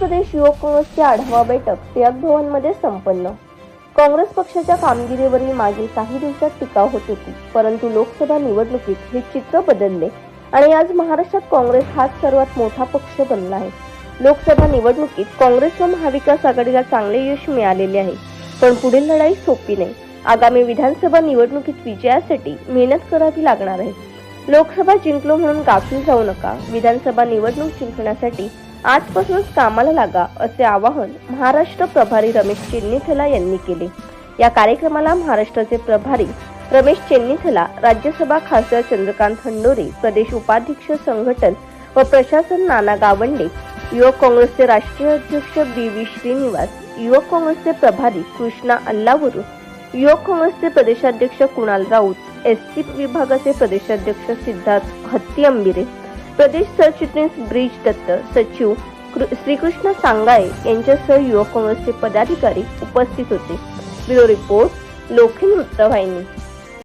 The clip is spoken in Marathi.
प्रदेश युवक काँग्रेसची आढावा बैठक टिळक भवनमध्ये संपन्न. काँग्रेस पक्षाच्या कामगिरीवरील मागील काही दिवसात टीका होत होती परंतु लोकसभा निवडणुकीत हे चित्र बदलले आणि आज महाराष्ट्रात काँग्रेस हाच सर्वात मोठा पक्ष बनला आहे. लोकसभा निवडणुकीत काँग्रेस व महाविकास आघाडीला चांगले यश मिळालेले आहे पण पुढील लढाई सोपी नाही. आगामी विधानसभा निवडणुकीत विजयासाठी मेहनत करावी लागणार आहे. लोकसभा जिंकलो म्हणून गाफील जाऊ नका विधानसभा निवडणूक जिंकण्यासाठी आजपासूनच कामाला लागा असे आवाहन महाराष्ट्र प्रभारी रमेश चेन्नीथला यांनी केले. या कार्यक्रमाला महाराष्ट्राचे प्रभारी रमेश चेन्नीथला राज्यसभा खासदार चंद्रकांत हंडोरे प्रदेश उपाध्यक्ष संघटन व प्रशासन नाना गावंडे युवक काँग्रेसचे राष्ट्रीय अध्यक्ष बी व्ही श्रीनिवास युवक काँग्रेसचे प्रभारी कृष्णा अल्लावरू युवक काँग्रेसचे प्रदेशाध्यक्ष कुणाल राऊत एस सी विभागाचे प्रदेशाध्यक्ष सिद्धार्थ हत्ती अंबिरे प्रदेश सरचिटणीस ब्रिज दत्त सचिव श्रीकृष्ण सांगाळे यांच्यासह युवक काँग्रेसचे पदाधिकारी उपस्थित होते. ब्युरो रिपोर्ट लोखंड वृत्तवाहिनी